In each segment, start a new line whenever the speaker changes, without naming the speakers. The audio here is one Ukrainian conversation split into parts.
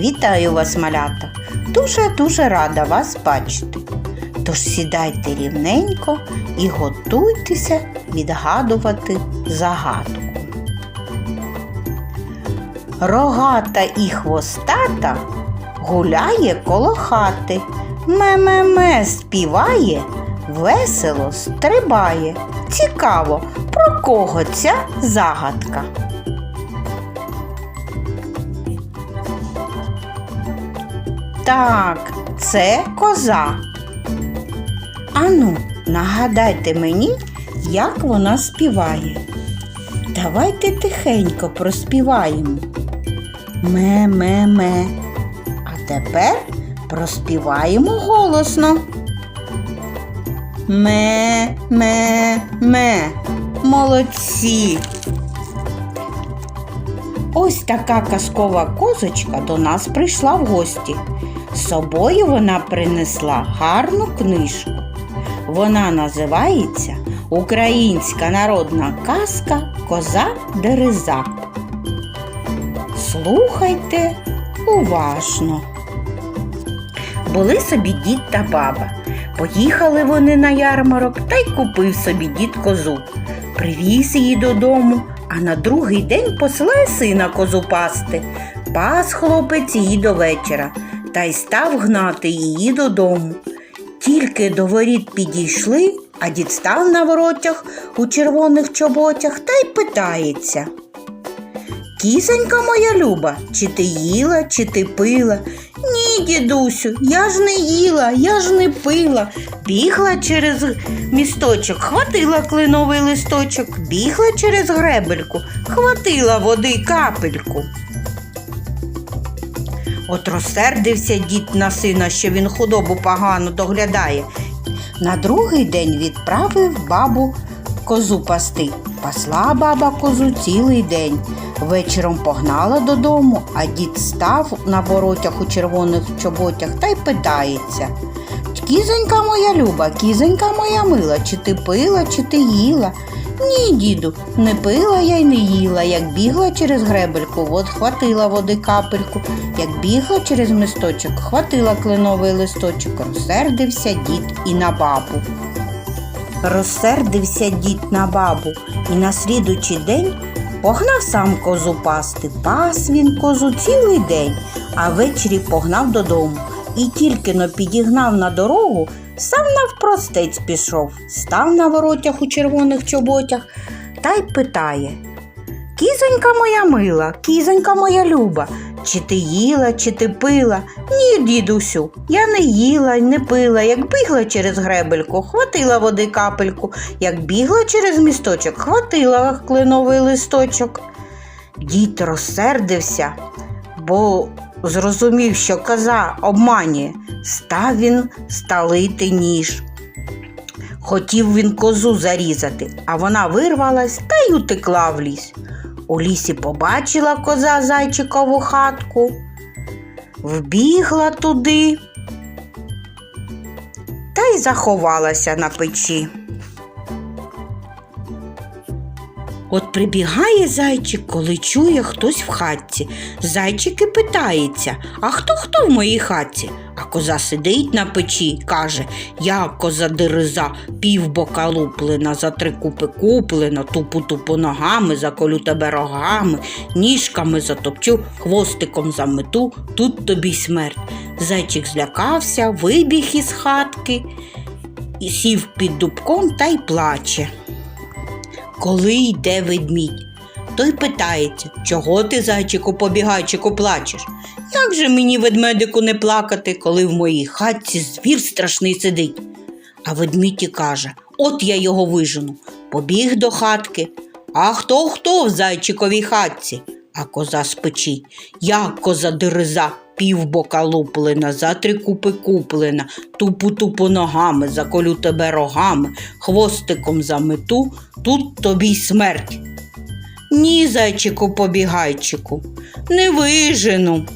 Вітаю вас, малята! Дуже-дуже рада вас бачити. Тож сідайте рівненько і готуйтеся відгадувати загадку. Рогата і хвостата гуляє коло хати, ме-ме-ме співає, весело стрибає. Цікаво, про кого ця загадка? Так, це коза. Ану, нагадайте мені, як вона співає. Давайте тихенько проспіваємо. Ме-ме-ме. А тепер проспіваємо голосно. Ме-ме-ме. Молодці. Ось така казкова козочка до нас прийшла в гості. З собою вона принесла гарну книжку. Вона називається Українська народна казка Коза Дереза. Слухайте уважно. Були собі дід та баба. Поїхали вони на ярмарок та й купив собі дід козу. Привіз її додому, а на другий день посилає сина козу пасти. Пас хлопець її до вечора та й став гнати її додому. Тільки до воріт підійшли, а дід став на воротях у червоних чоботях та й питається. Кісонька моя люба, чи ти їла, чи ти пила? Ні, дідусю, я ж не їла, я ж не пила. Бігла через місточок, хватила кленовий листочок, бігла через гребельку, хватила води капельку. От розсердився дід на сина, що він худобу погано доглядає. На другий день відправив бабу козу пасти. Пасла баба козу цілий день. Вечором погнала додому, а дід став на воротях у червоних чоботях та й питається. Кізонька моя люба, кізонька моя мила, чи ти пила, чи ти їла? Ні, діду, не пила я й не їла. Як бігла через гребельку, от хватила води капельку. Як бігла через мисточок, хватила кленовий листочок, розсердився дід і на бабу. Розсердився дід на бабу і на слідучий день погнав сам козу пасти. Пас він козу цілий день, а ввечері погнав додому. І тільки но підігнав на дорогу, сам навпростець пішов, став на воротях у червоних чоботях та й питає. Кізонька моя мила, кізонька моя люба, чи ти їла, чи ти пила? Ні, дідусю, я не їла й не пила. Як бігла через гребельку, хватила води капельку, як бігла через місточок, хватила кленовий листочок. Дід розсердився, бо зрозумів, що коза обманює, став він сталити ніж. Хотів він козу зарізати, а вона вирвалась та й утекла в ліс. У лісі побачила коза зайчикову хатку, вбігла туди та й заховалася на печі. От прибігає зайчик, коли чує хтось в хатці. Зайчик і питається, а хто хто в моїй хатці? А коза сидить на печі, каже Я коза дереза, півбока луплена, за три купи куплена, тупу тупу ногами, заколю тебе рогами, ніжками затопчу, хвостиком замету, тут тобі смерть. Зайчик злякався, вибіг із хатки і сів під дубком та й плаче коли йде ведмідь. Той питається, чого ти, зайчику, побігайчику, плачеш? Як же мені, ведмедику, не плакати, коли в моїй хатці звір страшний сидить? А ведмідь і каже От я його вижену. Побіг до хатки. А хто хто в зайчиковій хатці? А коза печі. Я коза дереза, півбока луплена, за три купи куплена, тупу тупу ногами, заколю тебе рогами, хвостиком замету, тут тобі й смерть. Ні, зайчику побігайчику, не вижену.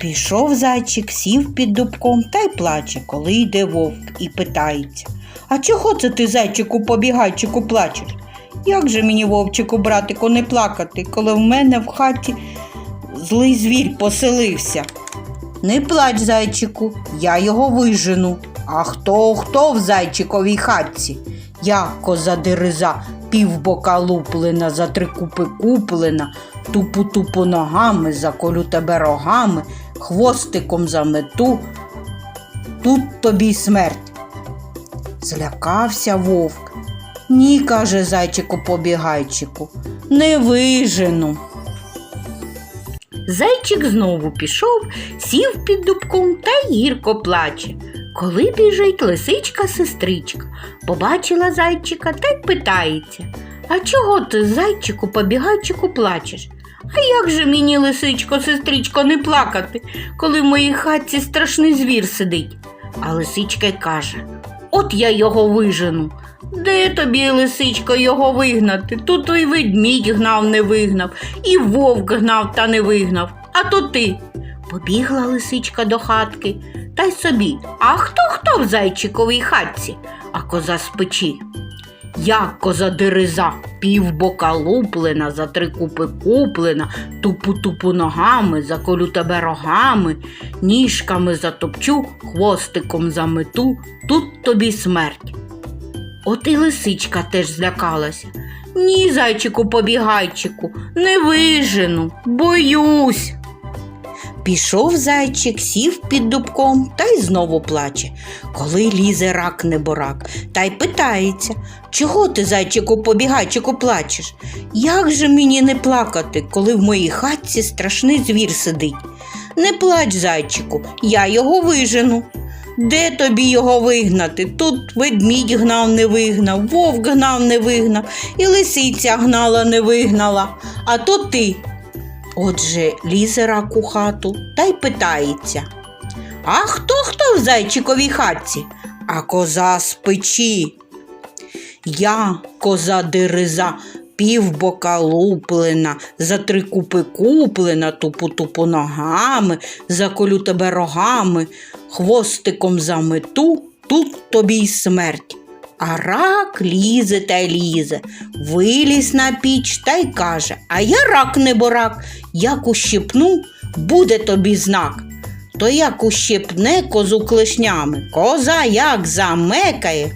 Пішов зайчик, сів під дубком та й плаче, коли йде вовк і питається. А чого це ти, зайчику, побігайчику, плачеш? Як же мені, вовчику, братику, не плакати, коли в мене в хаті злий звір поселився. Не плач, зайчику, я його вижену. А хто хто в зайчиковій хатці? Я коза дереза, півбока луплена, за три купи куплена, тупу-тупу ногами, заколю тебе рогами, хвостиком замету, тут тобі смерть. Злякався вовк. Ні, каже зайчику побігайчику, не вижену. Зайчик знову пішов, сів під дубком та гірко плаче. Коли біжить лисичка сестричка, побачила зайчика та й питається А чого ти, зайчику, побігайчику, плачеш? А як же мені, лисичко, сестричко, не плакати, коли в моїй хатці страшний звір сидить? А лисичка й каже От я його вижену. Де тобі, лисичко, його вигнати? Тут і ведмідь гнав, не вигнав, і вовк гнав та не вигнав. А то ти. Побігла лисичка до хатки та й собі. А хто хто в зайчиковій хатці? А коза з печі. Я коза дереза, півбока луплена, за три купи куплена, тупу-тупу ногами, заколю тебе рогами, ніжками затопчу, хвостиком замету, тут тобі смерть. От і лисичка теж злякалася. Ні, зайчику побігайчику, не вижену, боюсь. Пішов зайчик, сів під дубком та й знову плаче. Коли лізе рак неборак, та й питається, чого ти, зайчику побігайчику, плачеш? Як же мені не плакати, коли в моїй хатці страшний звір сидить? Не плач, зайчику, я його вижену. Де тобі його вигнати? Тут ведмідь гнав, не вигнав, вовк гнав, не вигнав, і лисиця гнала, не вигнала. А то ти. Отже, лізе рак у хату та й питається. А хто хто в зайчиковій хатці? А коза з печі. Я коза дереза, півбока луплена, за три купи куплена, тупу-тупу ногами, заколю тебе рогами, хвостиком замету, тут тобі й смерть. А рак лізе та лізе, виліз на піч та й каже: А я рак не борак, як ущипну, буде тобі знак. То як ущипне козу клешнями, коза як замекає,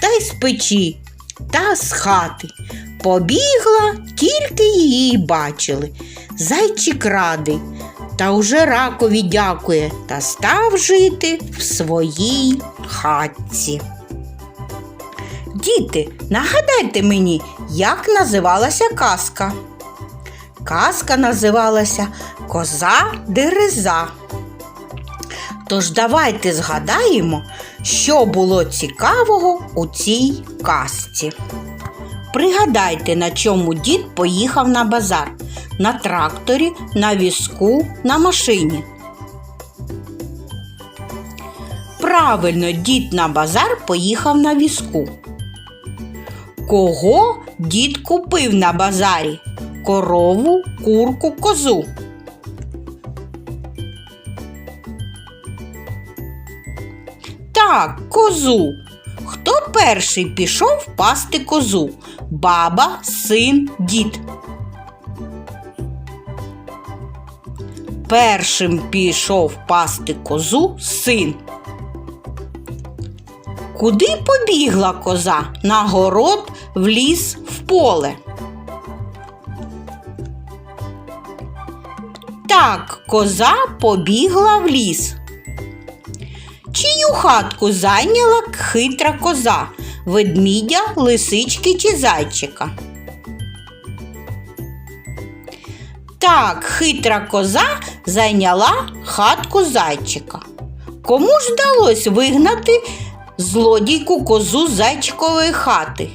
та й з печі, та з хати. Побігла, тільки її бачили. Зайчик радий, та уже ракові дякує та став жити в своїй хатці. Діти, нагадайте мені, як називалася казка. Казка називалася Коза Дереза. Тож давайте згадаємо, що було цікавого у цій казці. Пригадайте, на чому дід поїхав на базар. На тракторі, на візку, на машині. Правильно, дід на базар поїхав на візку. Кого дід купив на базарі? Корову, курку, козу. Так, козу. Хто перший пішов пасти козу? Баба, син, дід. Першим пішов пасти козу син. Куди побігла коза? На город, в ліс, в поле. Так, коза побігла в ліс. Чию хатку зайняла хитра коза? Ведмідя, лисички чи зайчика? Так, хитра коза зайняла хатку зайчика. Кому ж вдалося вигнати злодійку козу зайчикової хати?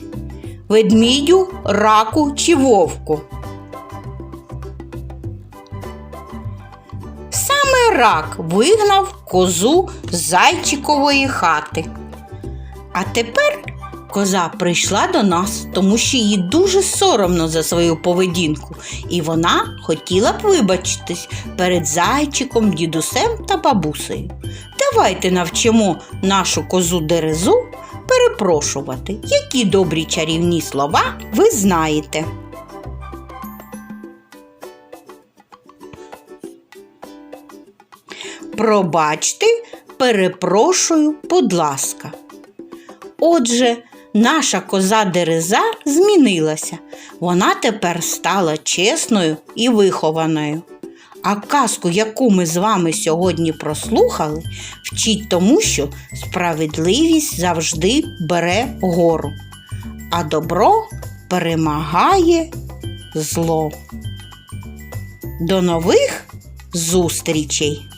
Ведмідю, раку чи вовку? Саме рак вигнав козу з зайчикової хати. А тепер коза прийшла до нас, тому що їй дуже соромно за свою поведінку, і вона хотіла б вибачитись перед зайчиком, дідусем та бабусею. Давайте навчимо нашу козу дерезу перепрошувати, які добрі чарівні слова ви знаєте. Пробачте, перепрошую, будь ласка. Отже, наша коза Дереза змінилася. Вона тепер стала чесною і вихованою. А казку, яку ми з вами сьогодні прослухали, вчить тому, що справедливість завжди бере гору, а добро перемагає зло. До нових зустрічей!